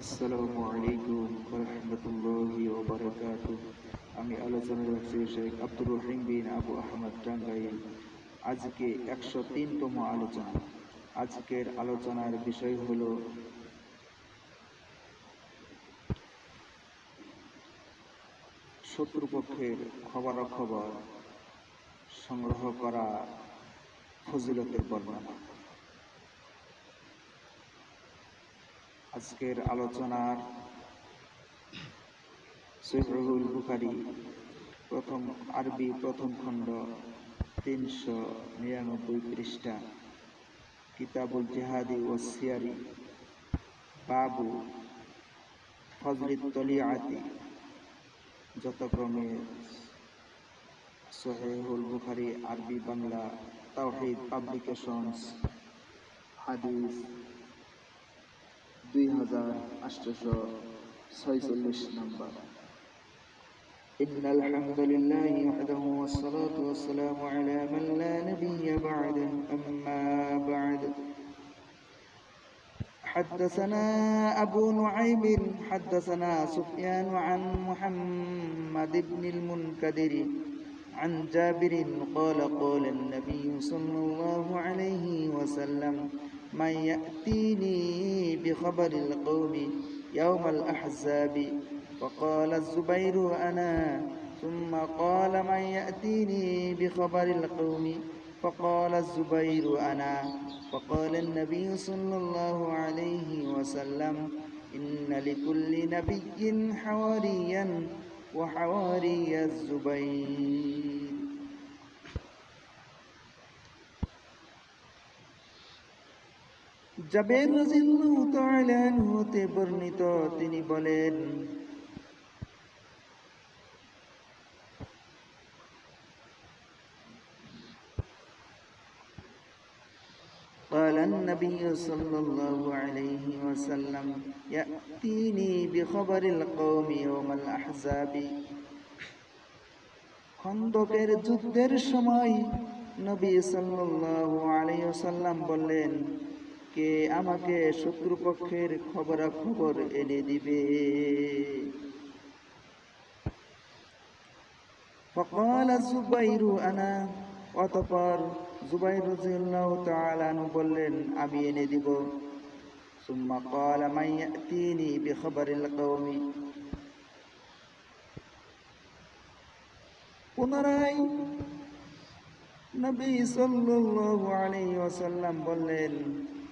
আসসালামু আলাইকুম রহমতুল্লাহি ওবরাকাত আমি আলোচনা রাখছি শেখ আব্দুর রহিম বিন আবু আহমদ টাঙ্গাইল। আজকে একশো তিনতম আলোচনা। আজকের আলোচনার বিষয় হল শত্রুপক্ষের খবরাখবর সংগ্রহ করা ফজিলতের বর্ণনা। আজকের আলোচনার সৈফুল বুখারি প্রথম আরবি প্রথম খণ্ড তিনশো নিরানব্বই পৃষ্ঠা, কিতাবুল জেহাদি ও সিয়ারি। বাবু ফজলিত তলিয়াতি যথাক্রমে সোহেহুল বুখারি আরবি বাংলা তাওহিদ পাবলিকেশনস হাদিস দুই হাজার আটশোশো ছয়চল্লিশ নম্বর إن الحمد لله وحده والصلاة والسلام على من لا نبي بعده أما بعد حدثنا أبو نعيم حدثنا سفيان عن محمد بن المنكدر عن جابر قال قال النبي صلى الله عليه وسلم من يأتيني بخبر القوم يوم الأحزاب؟ فقال الزبير أنا ثم قال من يأتيني بخبر القوم؟ فقال الزبير أنا. فقال النبي صلى الله عليه وسلم إن لكل نبي حواريا وحواري الزبير. জাবের রাদিয়াল্লাহু তাআলা আনহু হতে বর্ণিত তিনি বলেন قال النبي صلى الله عليه وسلم يأتيني بخبر القوم يوم الأحزاب খন্দকের যুদ্ধের সময় নবী সাল্লাল্লাহু আলাইহি ওয়াসাল্লাম বললেন কে আমাকে শত্রুপক্ষের খবরাখবর এনে দিবে। আনা, অতপর জুবাই রুজিল্লাহ বললেন, আমি এনে দিব। পুনরায় নবী সাল্লাল্লাহু আলাইহি ওয়াসাল্লাম বললেন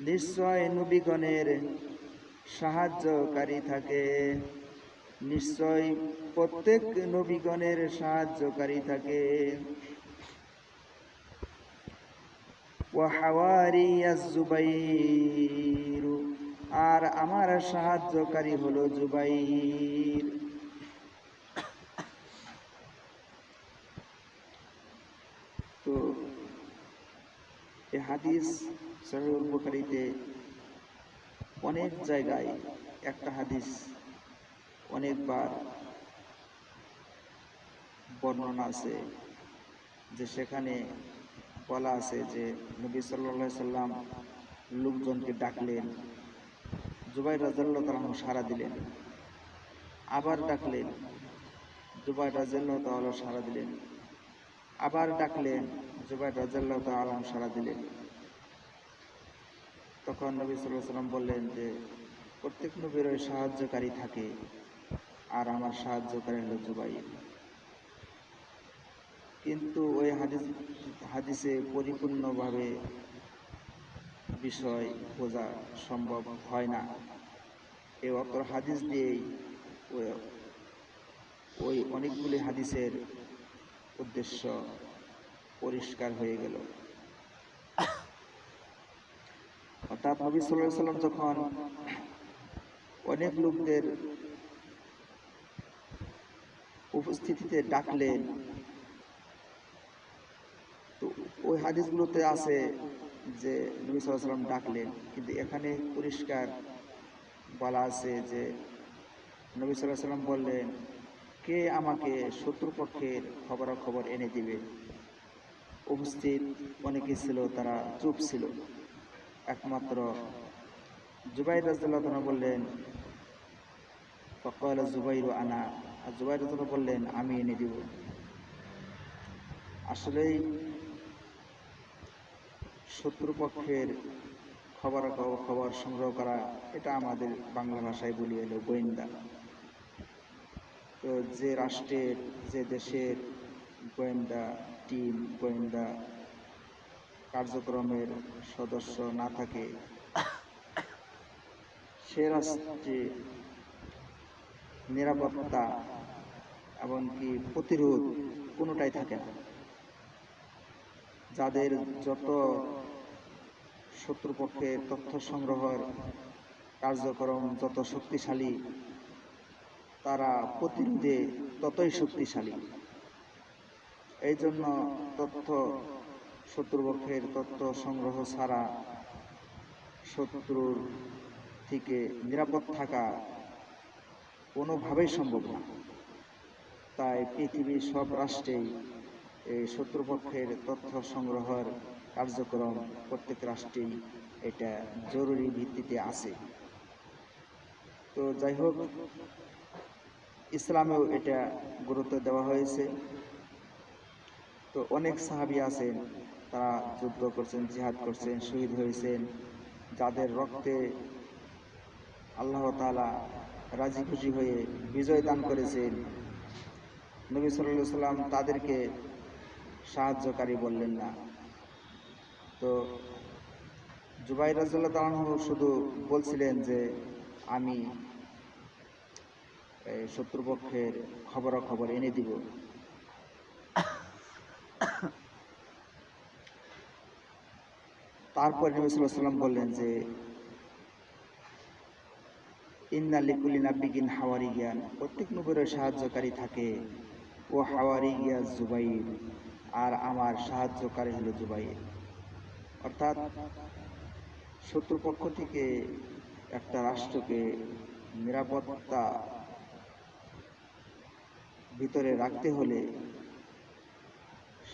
নিশ্চয় নবীগণের সাহায্যকারী থাকে। নিশ্চয় প্রত্যেক নবীগণের সাহায্যকারী থাকে। আর আমার সাহায্যকারী হলো জুবাইর। তো হাদিস সহিউল বুখারীতে অনেক জায়গায় একটা হাদিস অনেকবার বর্ণনা আছে যে সেখানে বলা আছে যে নবী সাল্লা সাল্লাম লোকজনকে ডাকলেন জুবাই রাজাল্লাহ তালাহ সারা দিলেন। আবার ডাকলেন জুবাই রাজাল্লাহ তাল্লাহ সারা দিলেন। আবার ডাকলেন জুবাই রাজাল্লাহ তালাহ সারা দিলেন। তখন নবী সাল্লাহ সাল্লাম বললেন যে, প্রত্যেক নবীর ওই সাহায্যকারী থাকে, আর আমার সাহায্যকারী হলো জুবাইর। কিন্তু ওই হাদিস, হাদিসে পরিপূর্ণভাবে বিষয় বোঝা সম্ভব হয় না। এই অতর হাদিস দিয়েই ওই অনেকগুলি হাদিসের উদ্দেশ্য পরিষ্কার হয়ে গেল। অর্থাৎ নবী সাল্লাহ সাল্লাম যখন অনেক লোকদের উপস্থিতিতে ডাকলেন, তো ওই হাদিসগুলোতে আছে যে নবী সাল্লাহ সাল্লাম ডাকলেন, কিন্তু এখানে পরিষ্কার বলা আছে যে নবী সাল্লাহ সাল্লাম বললেন, কে আমাকে শত্রুপক্ষের খবরাখবর এনে দিবে? উপস্থিত অনেকে ছিল, তারা চুপ ছিল। একমাত্র জুবাই রাজদুল্লাহ বললেন, ফকল জুবাইর আনা। আর জুবাই রাজদুল্লাহ বললেন, আমি এনে দিব। আসলেই শত্রুপক্ষের খবর খবর সংগ্রহ করা, এটা আমাদের বাংলা ভাষায় বলি এলো গোয়েন্দা। তো যে রাষ্ট্রের, যে দেশের গোয়েন্দা টিম, গোয়েন্দা কার্যক্রমের সদস্য না থাকে, সে রাষ্ট্রে নিরাপত্তা এমনকি প্রতিরোধ কোনোটাই থাকে না। যাদের যত শত্রুপক্ষের তথ্য সংগ্রহের কার্যক্রম যত শক্তিশালী, তারা প্রতিরোধে ততই শক্তিশালী। এই জন্য তথ্য শত্রুপক্ষের তথ্য সংগ্রহ ছাড়া শত্রুর থেকে নিরাপদ থাকা কোনোভাবেই সম্ভব না। তাই পৃথিবীর সব রাষ্ট্রেই এই শত্রুপক্ষের তথ্য সংগ্রহের কার্যক্রম প্রত্যেক রাষ্ট্রেই এটা জরুরি ভিত্তিতে আছে। তো যাই হোক, ইসলামেও এটা গুরুত্ব দেওয়া হয়েছে। তো অনেক সাহাবি আছেন তারা যুদ্ধ করছেন, জিহাদ করছেন, শহীদ হয়েছেন। যাদের রক্তে আল্লাহ তালা রাজি খুশি হয়ে বিজয় দান করেছেন। নবী সাল্লাহ সাল্লাম তাদেরকে সাহায্যকারী বললেন না। তো জুবাই রাজুল্লাহ তালাহ শুধু বলছিলেন যে, আমি শত্রুপক্ষের খবরাখবর এনে দিব। তারপর নবী সাল্লাম বললেন যে, ইন্না লিকুলি নাবিগিন হাওয়ারি জ্ঞান প্রত্যেক নবীর সাহায্যকারী থাকে। ও হাওয়ারি গিয়া জুবাইর আর আমার সাহায্যকারী হলো জুবাইর। অর্থাৎ শত্রুপক্ষ থেকে একটা রাষ্ট্রকে নিরাপত্তা ভিতরে রাখতে হলে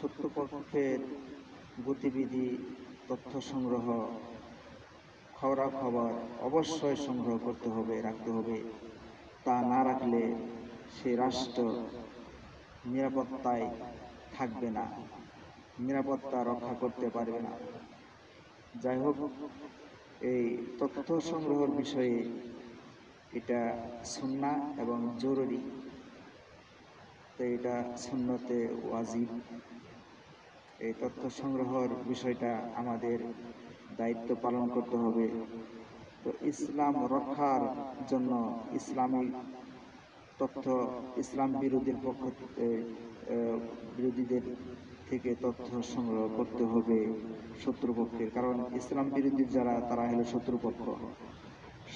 শত্রুপক্ষের গতিবিধি তথ্য সংগ্রহ খবরাখবর অবশ্যই সংগ্রহ করতে হবে, রাখতে হবে। তা না রাখলে সে রাষ্ট্র নিরাপত্তায় থাকবে না, নিরাপত্তা রক্ষা করতে পারবে না। যাই হোক, এই তথ্য সংগ্রহের বিষয়ে এটা সুন্না এবং জরুরি। তো এটা সুন্নতে ওয়াজিব। এই তথ্য সংগ্রহের বিষয়টা আমাদের দায়িত্ব পালন করতে হবে। তো ইসলাম রক্ষার জন্য ইসলামী তথ্য, ইসলাম বিরোধীর পক্ষ বিরোধীদের থেকে তথ্য সংগ্রহ করতে হবে শত্রুপক্ষের। কারণ ইসলাম বিরোধী যারা, তারা হলো শত্রুপক্ষ।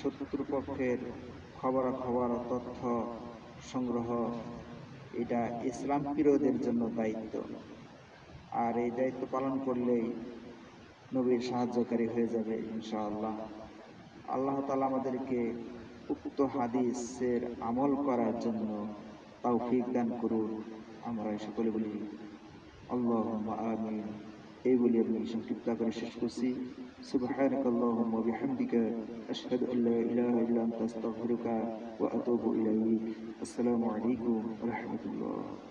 শত্রুপক্ষের খবরাখবর, তথ্য সংগ্রহ, এটা ইসলাম বিরোধের জন্য দায়িত্ব। আর এই দায়িত্ব পালন করলেই নবীর সাহায্যকারী হয়ে যাবে ইনশাআল্লাহ আল্লাহ তালা আমাদেরকে উক্ত হাদিসের আমল করার জন্য তৌফিক দান করুন আমরা সকলে বলি আল্লাহ আমিন এই বলি আমি সংক্ষিপ্ত করে শেষ করছি سبحانك اللهم وبحمدك أشهد أن لا إله إلا أنت أستغفرك وأتوب إليك السلام عليكم ورحمة الله